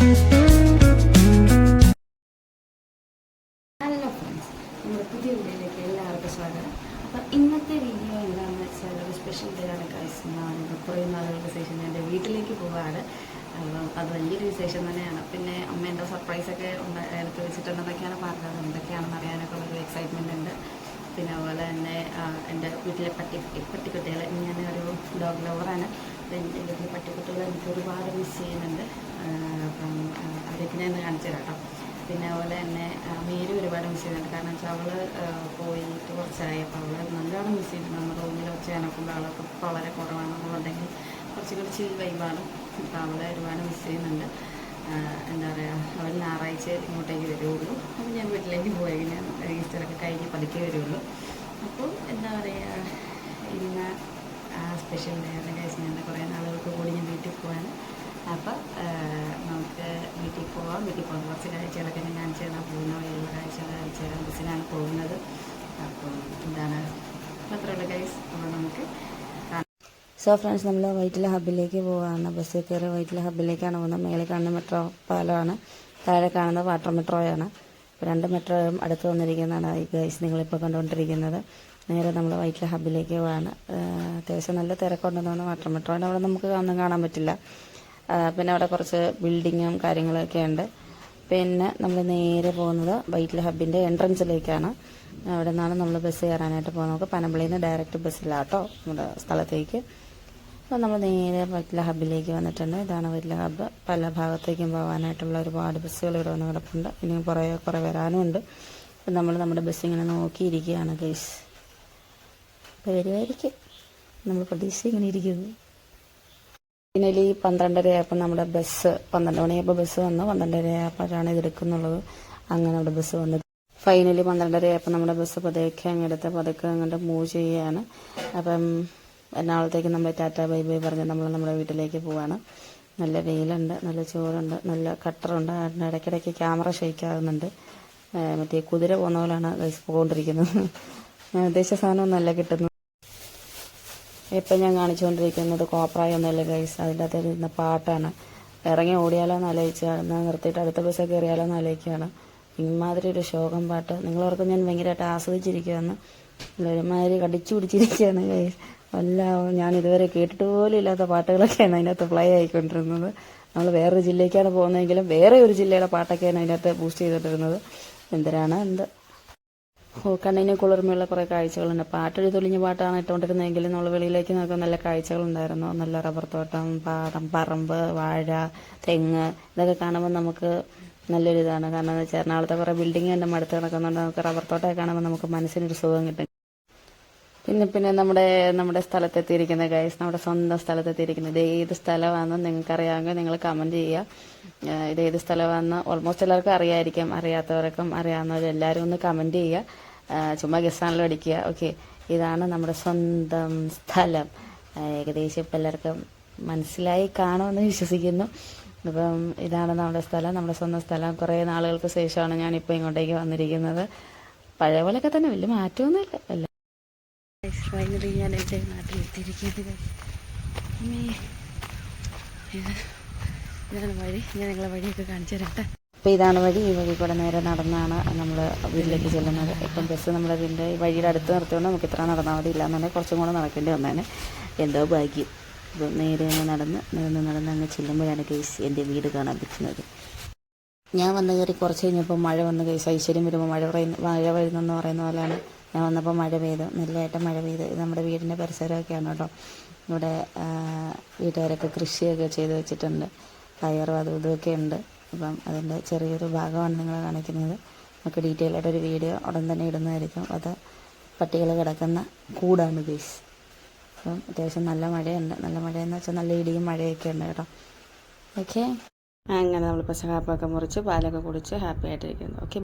Hello friends നമ്മുടെ പുതിയ വീഡിയോയിലേക്ക് എല്ലാവർക്കും സ്വാഗതം. അപ്പോൾ ഇന്നത്തെ വീഡിയോ എന്താണെന്ന് വെച്ചാൽ ഒരു സ്പെഷ്യൽ ഡേ ആണ് കഴിക്കുന്നത് കുറേ നാളുകൾക്ക് ശേഷം ഞാൻ എന്റെ വീട്ടിലേക്ക് പോവാണ്. അപ്പം അത് വലിയൊരു വിശേഷം തന്നെയാണ്. പിന്നെ അമ്മ എന്റെ സർപ്രൈസൊക്കെ ഉണ്ട് എടുത്ത് വെച്ചിട്ടുണ്ടെന്നൊക്കെയാണ് പറഞ്ഞത്. എന്തൊക്കെയാണെന്ന് അറിയാനൊക്കെ ഒരു എക്സൈറ്റ്മെന്റ് ഉണ്ട്. പിന്നെ അതുപോലെ തന്നെ എന്റെ വീട്ടിലെ പട്ടി പട്ടിക്കുട്ടികൾ ഞാനൊരു ഡോഗ് ലവറാണ് അപ്പം എന്റെ വീട്ടിലെ പട്ടിക്കുട്ടികൾ എനിക്ക് ഒരുപാട് മിസ് ചെയ്യുന്നുണ്ട്. അപ്പം ആ, അവരൊക്കെ കാണിച്ചു തരാം കേട്ടോ. പിന്നെ അതുപോലെ തന്നെ മീരു ഒരുപാട് മിസ് ചെയ്യുന്നുണ്ട് കാരണം വെച്ചാൽ അവൾ പോയിട്ട് കുറച്ചായി. അപ്പോൾ അവൾ നല്ലോണം മിസ് ചെയ്യുന്നുണ്ട് നമ്മുടെ റൂമിൽ വെച്ച് കാണുമ്പോൾ അവളൊക്കെ വളരെ കുറവാണ്. അതുകൊണ്ടെങ്കിൽ കുറച്ച് കൂടി ചിൽ വൈബാണ് അപ്പോൾ അവളെ ഒരുപാട് മിസ് ചെയ്യുന്നുണ്ട്. എന്താ പറയുക അവൾ ഞായറാഴ്ച ഇങ്ങോട്ടേക്ക് വരുള്ളൂ അപ്പോൾ ഞാൻ വീട്ടിലേക്ക് പോയി ഞാൻ ഈസ്റ്ററൊക്കെ കഴിഞ്ഞ് പതുക്കെ വരുള്ളൂ അപ്പോൾ എന്താ പറയുക ഇന്ന് സ്പെഷ്യൽ ഡേ ആണ്. കഴിച്ച് ഞാൻ കുറേ നാളുകൾക്ക് കൂടി ഞാൻ വീട്ടിൽ പോകാൻ അപ്പോൾ നമുക്ക് വീട്ടിൽ പോവാം വീട്ടിൽ പോകാം കുറച്ച് ഞാൻ കാണിച്ചു തരാം പോകുന്ന വഴിയുള്ള കാഴ്ചകൾ ബസ്സിലാണ് പോകുന്നത്. അപ്പോൾ എന്താണ് അത്രയുള്ള കൈസ് അപ്പോൾ നമുക്ക് സോ ഫ്രണ്ട്സ് നമ്മൾ വൈറ്റില ഹബിലേക്ക് പോവുകയാണ് ബസ്സിൽ കയറി വൈറ്റില ഹബിലേക്കാണ് പോകുന്നത്. മേലെ കാണുന്ന മെട്രോ പാലമാണ്. താഴെ കാണുന്നത് വാട്ടർ മെട്രോയാണ്. രണ്ട് മെട്രോയും അടുത്ത് വന്നിരിക്കുന്നതാണ് ഈ ഗൈസ് നിങ്ങളിപ്പോൾ കണ്ടുകൊണ്ടിരിക്കുന്നത്. നേരെ നമ്മൾ വൈറ്റില ഹബിലേക്ക് പോവാണ്. അത്യാവശ്യം നല്ല തിരക്കുണ്ടെന്നാണ് വാട്ടർ മെട്രോയുടെ അവിടെ നമുക്ക് ഒന്നും കാണാൻ പറ്റില്ല. പിന്നെ അവിടെ കുറച്ച് ബിൽഡിങ്ങും കാര്യങ്ങളൊക്കെ ഉണ്ട്. പിന്നെ നമ്മൾ നേരെ പോകുന്നത് വൈറ്റില ഹബിന്റെ എൻട്രൻസിലേക്കാണ്. അവിടെ നിന്നാണ് നമ്മൾ ബസ് കയറാനായിട്ട് പോകുന്നത്. നമുക്ക് പനമ്പിളിയിൽ നിന്ന് ഡയറക്റ്റ് ബസ്സിലാട്ടോ നമ്മുടെ സ്ഥലത്തേക്ക്. അപ്പോൾ നമ്മൾ നേരെ വൈറ്റില ഹബിലേക്ക് വന്നിട്ടുണ്ട്. ഇതാണ് വൈറ്റില ഹബ്ബ്. പല ഭാഗത്തേക്കും പോകാനായിട്ടുള്ള ഒരുപാട് ബസ്സുകൾ ഇവിടെ വന്ന് കിടപ്പുണ്ട്. ഇനിയും കുറേ കുറേ വരാനും ഉണ്ട്. അപ്പം നമ്മൾ നമ്മുടെ ബസ് ഇങ്ങനെ നോക്കിയിരിക്കുകയാണ് ഗൈസ് അപ്പോൾ വരുമായിരിക്കും നമ്മൾ പ്രതീക്ഷ ഇങ്ങനെ ഇരിക്കുന്നു. ഫൈനലി പന്ത്രണ്ടരയായപ്പോൾ നമ്മുടെ ബസ് പന്ത്രണ്ട് മണിയായപ്പോൾ ബസ് വന്നു. പന്ത്രണ്ടരയായപ്പോഴാണ് ഇത് എടുക്കുന്നുള്ളത്. അങ്ങനെ അവിടെ ബസ് വന്നു. ഫൈനലി പന്ത്രണ്ടരയായപ്പോൾ നമ്മുടെ ബസ് പതുക്കെ അങ്ങെടുത്ത് പതുക്കെ അങ്ങോട്ട് മൂവ് ചെയ്യുകയാണ്. അപ്പം എറണാകുളത്തേക്ക് നമ്മൾ ടാറ്റ ബൈ ബൈ പറഞ്ഞ് നമ്മൾ നമ്മുടെ വീട്ടിലേക്ക് പോവാണ്. നല്ല വെയിലുണ്ട് നല്ല ചോറുണ്ട് നല്ല കട്ടറുണ്ട്. അതിന്റെ ഇടയ്ക്കിടയ്ക്ക് ക്യാമറ ഏഹ് മറ്റേ കുതിര പോകുന്ന പോലെയാണ് പോകൊണ്ടിരിക്കുന്നത് ഞാൻ ഉദ്ദേശിച്ച സാധനമൊന്നുമല്ല കിട്ടുന്നത്. ഇപ്പം ഞാൻ കാണിച്ചുകൊണ്ടിരിക്കുന്നത് കോപ്രായൊന്നുമല്ല ഗൈസ് അതിന്റെ അകത്ത് ഇരുന്ന പാട്ടാണ്. ഇറങ്ങി ഓടിയാലോ എന്ന് ആലോചിച്ചാണ് എന്നാൽ നിർത്തിയിട്ട് അടുത്ത ബസ്സിൽ കയറിയാലോ എന്ന് ആലോചിക്കുകയാണ്. ഇമാതിരി ഒരു ശോകം പാട്ട്. നിങ്ങളോർക്കും ഞാൻ ഭയങ്കരമായിട്ട് ആസ്വദിച്ചിരിക്കുകയാണ്. ഒരുമാതിരി കടിച്ചു പിടിച്ചിരിക്കുകയാണ് ഗൈസ് വല്ല ഞാൻ ഇതുവരെ കേട്ടിട്ട് പോലും ഇല്ലാത്ത പാട്ടുകളൊക്കെയാണ് അതിനകത്ത് പ്ലേ ആയിക്കൊണ്ടിരുന്നത്. നമ്മൾ വേറൊരു ജില്ലയ്ക്കാണ് പോകുന്നതെങ്കിലും വേറെ ഒരു ജില്ലയുടെ പാട്ടൊക്കെയാണ് അതിനകത്ത് ബൂസ്റ്റ് ചെയ്തിട്ടിരുന്നത്. എന്തിനാണ് എന്ത്? കണ്ണിന് കുളിർമയുള്ള കുറേ കാഴ്ചകളുണ്ട്. പാട്ടൊരു തുളിഞ്ഞ പാട്ടാണ് ഇട്ടുകൊണ്ടിരുന്നതെങ്കിൽ നമ്മൾ വെളിയിലേക്ക് നോക്കാൻ നല്ല കാഴ്ചകളുണ്ടായിരുന്നു. നല്ല റബ്ബർ തോട്ടം പാടം പറമ്പ് വാഴ തെങ്ങ് ഇതൊക്കെ കാണുമ്പോൾ നമുക്ക് നല്ലൊരു ഇതാണ് കാരണം എന്ന് വെച്ചാൽ എറണാകുളത്തെ കുറേ ബിൽഡിംഗ് എന്റെ മടുത്ത് കിടക്കുന്നുണ്ട്. നമുക്ക് റബ്ബർ തോട്ടമൊക്കെ കാണുമ്പോൾ നമുക്ക് മനസ്സിനൊരു സുഖം കിട്ടും. പിന്നെ പിന്നെ നമ്മുടെ നമ്മുടെ സ്ഥലത്തെത്തിയിരിക്കുന്ന ഗൈസ് നമ്മുടെ സ്വന്തം സ്ഥലത്തെത്തിയിരിക്കുന്നത് ഇത് ഏത് സ്ഥലമാണെന്ന് നിങ്ങൾക്ക് അറിയാമെങ്കിൽ നിങ്ങൾ കമന്റ് ചെയ്യുക. ഇത് ഏത് സ്ഥലമാണെന്ന് ഓൾമോസ്റ്റ് എല്ലാവർക്കും അറിയായിരിക്കും അറിയാത്തവർക്കും അറിയാവുന്നവരും എല്ലാവരും ഒന്ന് കമന്റ് ചെയ്യുക. ചുമ്മാ ഗസ്സാണല്ലോ അടിക്കുക. ഓക്കെ ഇതാണ് നമ്മുടെ സ്വന്തം സ്ഥലം. ഏകദേശം ഇപ്പം എല്ലാവർക്കും മനസ്സിലായി കാണുമെന്ന് വിശ്വസിക്കുന്നു. അപ്പം ഇതാണ് നമ്മുടെ സ്ഥലം നമ്മുടെ സ്വന്തം സ്ഥലം. കുറേ നാളുകൾക്ക് ശേഷമാണ് ഞാനിപ്പോൾ ഇങ്ങോട്ടേക്ക് വന്നിരിക്കുന്നത്. പഴയ പോലെയൊക്കെ തന്നെ വലിയ മാറ്റമൊന്നുമില്ല. ഫൈനലി ഞാൻ എന്റെ നാട്ടിലെത്തിയിരിക്കുന്നത്. ഇത് ഇതാണ് വഴി. ഞാൻ നിങ്ങളെ വഴിയൊക്കെ കാണിച്ചു തരട്ടെ? അപ്പോൾ ഇതാണ് വഴി. ഈ വഴി കൂടെ നേരെ നടന്നാണ് നമ്മൾ വീട്ടിലേക്ക് ചെല്ലുന്നത്. ഇപ്പം ബസ് നമ്മുടെ വീടിന്റെ വഴിയുടെ അടുത്ത് നിർത്തിയോണ്ട് നമുക്ക് ഇത്ര നടന്നാൽ മതി. ഇല്ലാന്നുണ്ടെങ്കിൽ കുറച്ചും കൂടെ നടക്കേണ്ടി വന്നേനെ. എന്തോ ഭാഗ്യം. അപ്പോൾ നേരെ അങ്ങ് നടന്ന് നടന്ന് നടന്ന് അങ്ങ് ചെല്ലുമ്പോഴാണ് കേസ് എന്റെ വീട് കാണാൻ പറ്റുന്നത്. ഞാൻ വന്ന് കയറി കുറച്ച് കഴിഞ്ഞപ്പോൾ മഴ വന്ന് കേസ് ഐശ്വര്യം വരുമ്പോൾ മഴ പറയുന്ന മഴ വരുന്നെന്ന് പറയുന്ന പോലെയാണ് ഞാൻ വന്നപ്പോൾ മഴ പെയ്തു. നല്ലതായിട്ട് മഴ പെയ്തു. ഇത് നമ്മുടെ വീടിന്റെ പരിസരമൊക്കെയാണ് കേട്ടോ. ഇവിടെ വീട്ടുകാരൊക്കെ കൃഷിയൊക്കെ ചെയ്ത് വെച്ചിട്ടുണ്ട്. പയറും അതും ഇതുമൊക്കെ ഉണ്ട്. അപ്പം അതിന്റെ ചെറിയൊരു ഭാഗമാണ് നിങ്ങളെ കാണിക്കുന്നത്. നമുക്ക് ഡീറ്റെയിൽ ആയിട്ട് ഒരു വീഡിയോ ഉടൻ തന്നെ ഇടുന്നതായിരിക്കും. അത് പട്ടികൾ കിടക്കുന്ന കൂടാണ് ബീസ് അപ്പം അത്യാവശ്യം നല്ല മഴയുണ്ട്. നല്ല മഴയെന്ന് വെച്ചാൽ നല്ല ഇടിയും മഴയൊക്കെ ഉണ്ട് കേട്ടോ. ഓക്കെ അങ്ങനെ നമ്മൾ പശ കാപ്പൊക്കെ മുറിച്ച് പാലൊക്കെ കുടിച്ച് ഹാപ്പി ആയിട്ടിരിക്കുന്നു. ഓക്കെ